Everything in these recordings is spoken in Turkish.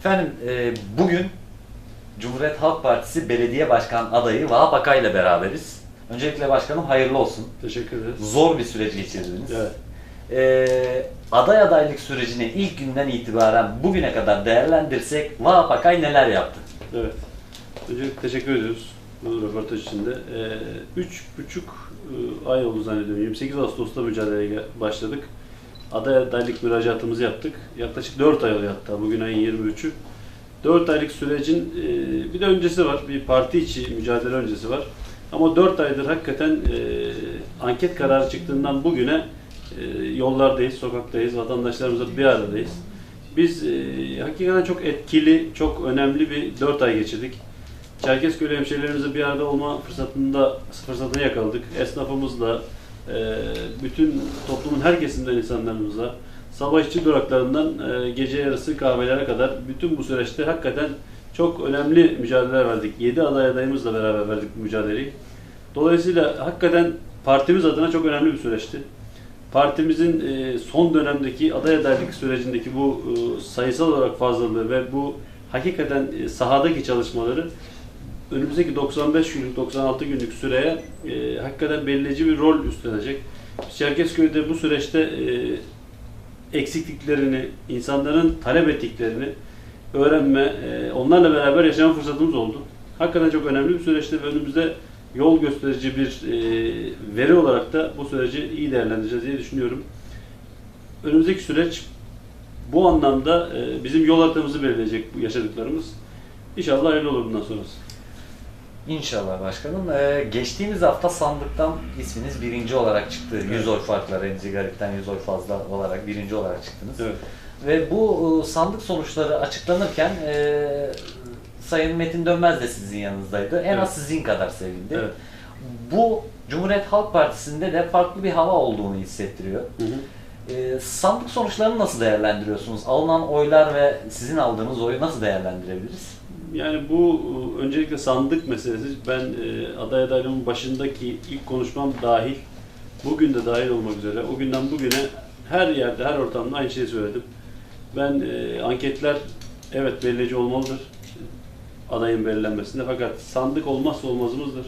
Efendim e, bugün Cumhuriyet Halk Partisi Belediye Başkan adayı Vahap Akay ile beraberiz. Öncelikle başkanım hayırlı olsun. Teşekkür ederiz. Zor bir süreç geçirdiniz. Evet. E, aday adaylık sürecini ilk günden itibaren bugüne kadar değerlendirsek Vahap Akay neler yaptı? Evet. Öncelikle teşekkür ediyoruz bu röportaj için de. Ee, üç buçuk e, ay oldu zannediyorum. 28 Ağustos'ta mücadeleye başladık. Aday adaylık müracaatımızı yaptık. Yaklaşık 4 ay oluyor hatta bugün ayın 23'ü. 4 aylık sürecin e, bir de öncesi var. Bir parti içi mücadele öncesi var. Ama 4 aydır hakikaten e, anket kararı çıktığından bugüne e, yollardayız, sokaktayız, vatandaşlarımızla bir aradayız. Biz hakikaten çok etkili, çok önemli bir 4 ay geçirdik. Çerkezköy hemşehrilerimizle bir arada olma fırsatında fırsatını yakaladık. Esnafımızla, e, bütün toplumun her kesimden insanlarımızla, sabah işçi duraklarından e, gece yarısı kahvelere kadar bütün bu süreçte hakikaten çok önemli mücadeleler verdik. 7 aday adayımızla beraber verdik bu mücadeleyi. Dolayısıyla hakikaten partimiz adına çok önemli bir süreçti. Partimizin e, son dönemdeki aday adaylık sürecindeki bu e, sayısal olarak fazlalığı ve bu hakikaten e, sahadaki çalışmaları önümüzdeki 95 günlük, 96 günlük süreye e, hakikaten belirleyici bir rol üstlenecek. Çerkezköy'de bu süreçte e, eksikliklerini, insanların talep ettiklerini öğrenme, e, onlarla beraber yaşama fırsatımız oldu. Hakikaten çok önemli bir süreçti ve önümüzde yol gösterici bir e, veri olarak da bu süreci iyi değerlendireceğiz diye düşünüyorum. Önümüzdeki süreç bu anlamda e, bizim yol haritamızı belirleyecek bu yaşadıklarımız. İnşallah öyle olur bundan sonrası. İnşallah başkanım. E, geçtiğimiz hafta sandıktan isminiz birinci olarak çıktı. 100 Evet. oy farkla Remzi Garip'ten 100 oy fazla olarak birinci olarak çıktınız. Evet. Ve bu e, sandık sonuçları açıklanırken e, Sayın Metin Dönmez de sizin yanınızdaydı. En Evet. az sizin kadar sevindi. Evet. Bu Cumhuriyet Halk Partisi'nde de farklı bir hava olduğunu hissettiriyor. Hı hı. E, sandık sonuçlarını nasıl değerlendiriyorsunuz? Alınan oylar ve sizin aldığınız oyu nasıl değerlendirebiliriz? Yani bu e, öncelikle sandık meselesi. Ben e, aday adaylığımın başındaki ilk konuşmam dahil, bugün de dahil olmak üzere o günden bugüne her yerde, her ortamda aynı şeyi söyledim. Ben e, anketler evet belirleyici olmalıdır adayın belirlenmesinde fakat sandık olmazsa olmazımızdır.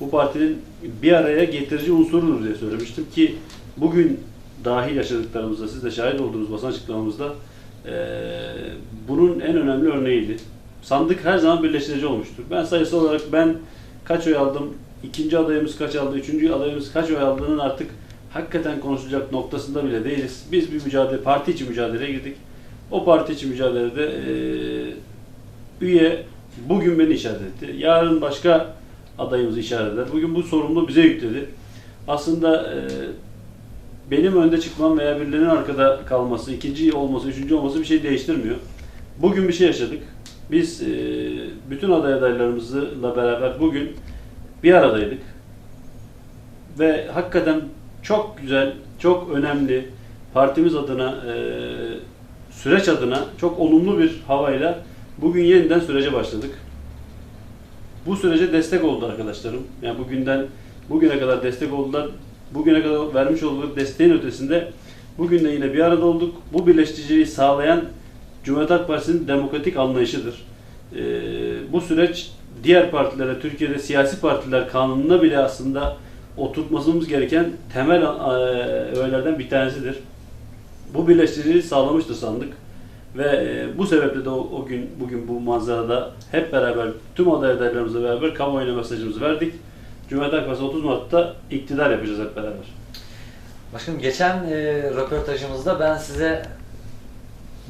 Bu partinin bir araya getirici unsurudur diye söylemiştim ki bugün dahil yaşadıklarımızda siz de şahit olduğunuz basın açıklamamızda e, bunun en önemli örneğiydi. Sandık her zaman birleştirici olmuştur. Ben sayısal olarak ben kaç oy aldım, ikinci adayımız kaç aldı, üçüncü adayımız kaç oy aldığının artık hakikaten konuşulacak noktasında bile değiliz. Biz bir mücadele, parti içi mücadeleye girdik. O parti içi mücadelede e, üye bugün beni işaret etti. Yarın başka adayımızı işaret eder. Bugün bu sorumluluğu bize yükledi. Aslında e, benim önde çıkmam veya birilerinin arkada kalması, ikinci olması, üçüncü olması bir şey değiştirmiyor. Bugün bir şey yaşadık. Biz e, bütün aday adaylarımızla beraber bugün bir aradaydık. Ve hakikaten çok güzel, çok önemli, partimiz adına, e, süreç adına çok olumlu bir havayla bugün yeniden sürece başladık. Bu sürece destek oldu arkadaşlarım. Yani bugünden bugüne kadar destek oldular. Bugüne kadar vermiş oldukları desteğin ötesinde bugün de yine bir arada olduk. Bu birleştiriciyi sağlayan Cumhuriyet Halk Partisi'nin demokratik anlayışıdır. Ee, bu süreç diğer partilere, Türkiye'de siyasi partiler kanununa bile aslında oturtmamız gereken temel e, öğelerden bir tanesidir. Bu birleştiriciliği sağlamıştır sandık. Ve e, bu sebeple de o, o gün bugün bu manzarada hep beraber tüm aday adaylarımızla beraber kamuoyuna mesajımızı verdik. Cumhuriyet Halk Partisi 30 Mart'ta iktidar yapacağız hep beraber. Başkanım geçen e, röportajımızda ben size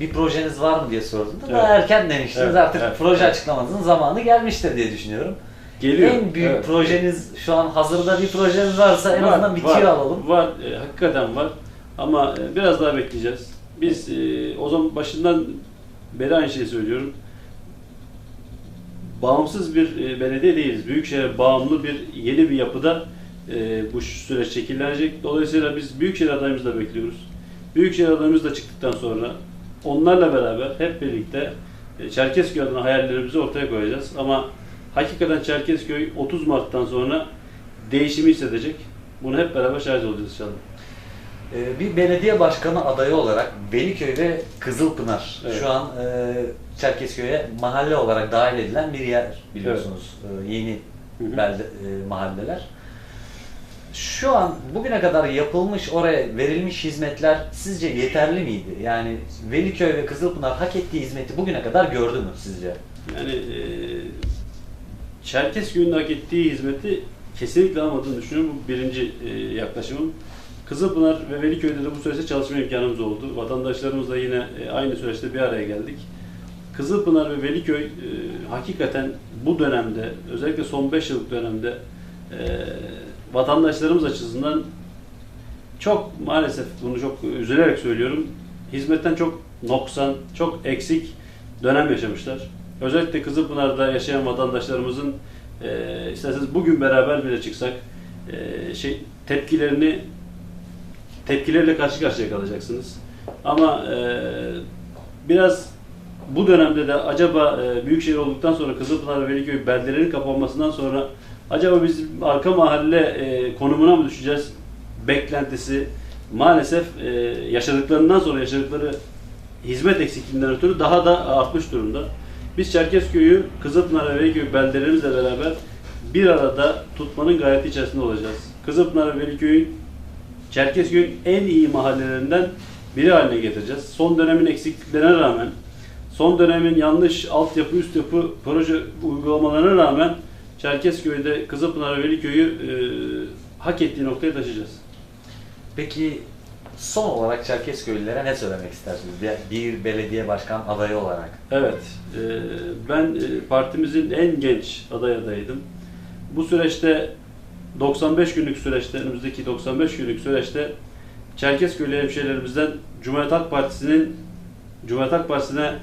bir projeniz var mı diye sordum. da Daha Evet. erken demiştiniz. Evet, Artık evet, proje evet. açıklamanızın zamanı gelmiştir diye düşünüyorum. Geliyor. En büyük Evet. projeniz şu an hazırda bir projeniz varsa en Var, azından bir var, alalım. Var, e, hakikaten var. Ama e, biraz daha bekleyeceğiz. Biz e, o zaman başından beri aynı şeyi söylüyorum. Bağımsız bir e, belediye değiliz. Büyükşehir'e bağımlı bir yeni bir yapıda e, bu süreç şekillenecek. Dolayısıyla biz Büyükşehir adayımızı da bekliyoruz. Büyükşehir adayımız da çıktıktan sonra onlarla beraber hep birlikte e, Çerkezköy adına hayallerimizi ortaya koyacağız. Ama hakikaten Çerkezköy 30 Mart'tan sonra değişimi hissedecek. Bunu hep beraber şahit olacağız inşallah. Ee, bir belediye başkanı adayı olarak Veliköy ve Kızılpınar Evet. şu an e, Çerkezköy'e mahalle olarak dahil edilen bir yer biliyorsunuz. Ee, yeni belde, e, mahalleler. Şu an bugüne kadar yapılmış oraya verilmiş hizmetler sizce yeterli miydi? Yani Veliköy ve Kızılpınar hak ettiği hizmeti bugüne kadar gördü mü sizce? Yani e, Çerkezköy'ün hak ettiği hizmeti kesinlikle almadığını düşünüyorum. Bu birinci e, yaklaşımım. Kızılpınar ve Veliköy'de de bu süreçte çalışma imkanımız oldu. Vatandaşlarımızla yine e, aynı süreçte bir araya geldik. Kızılpınar ve Veliköy e, hakikaten bu dönemde, özellikle son 5 yıllık dönemde e, vatandaşlarımız açısından çok maalesef bunu çok üzülerek söylüyorum. Hizmetten çok noksan, çok eksik dönem yaşamışlar. Özellikle Kızılpınar'da yaşayan vatandaşlarımızın e, isterseniz bugün beraber bile çıksak e, şey tepkilerini tepkilerle karşı karşıya kalacaksınız. Ama e, biraz bu dönemde de acaba e, Büyükşehir olduktan sonra Kızılpınar ve Veliköy beldelerinin kapanmasından sonra acaba biz arka mahalle e, konumuna mı düşeceğiz beklentisi maalesef e, yaşadıklarından sonra yaşadıkları hizmet eksikliğinden ötürü daha da artmış durumda. Biz Çerkezköy'ü Kızılpınar ve Veliköy beldelerimizle beraber bir arada tutmanın gayreti içerisinde olacağız. Kızılpınar ve Veliköy'ün Çerkezköy'ün en iyi mahallelerinden biri haline getireceğiz. Son dönemin eksikliklerine rağmen, son dönemin yanlış altyapı, üst yapı proje uygulamalarına rağmen Çerkezköy'de Kızılpınar ve Veliköy'ü e, hak ettiği noktaya taşıyacağız. Peki son olarak Çerkezköylülere ne söylemek istersiniz? Bir, belediye başkan adayı olarak. Evet, e, ben e, partimizin en genç aday adayıydım. Bu süreçte 95 günlük süreçte, önümüzdeki 95 günlük süreçte Çerkezköylü hemşehrilerimizden Cumhuriyet Halk Partisi'nin Cumhuriyet Halk Partisi'ne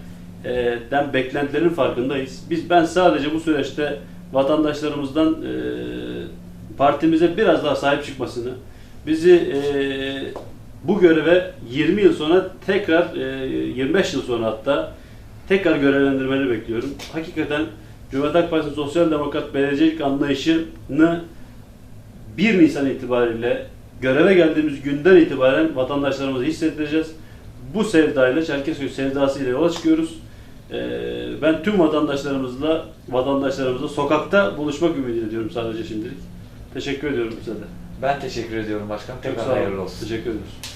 den beklentilerin farkındayız. Biz ben sadece bu süreçte vatandaşlarımızdan e, partimize biraz daha sahip çıkmasını, bizi e, bu göreve 20 yıl sonra tekrar e, 25 yıl sonra hatta tekrar görevlendirmeni bekliyorum. Hakikaten Cumhuriyet Halk Partisi Sosyal Demokrat Belediyecilik anlayışını 1 Nisan itibariyle göreve geldiğimiz günden itibaren vatandaşlarımıza hissettireceğiz. Bu sevdayla, Çerkezköy sevdasıyla yola çıkıyoruz. Ee, ben tüm vatandaşlarımızla, vatandaşlarımızla sokakta buluşmak ümidi ediyorum sadece şimdilik. Teşekkür ediyorum size de. Ben teşekkür ediyorum başkanım. Tekrar hayırlı olsun. Teşekkür ediyoruz.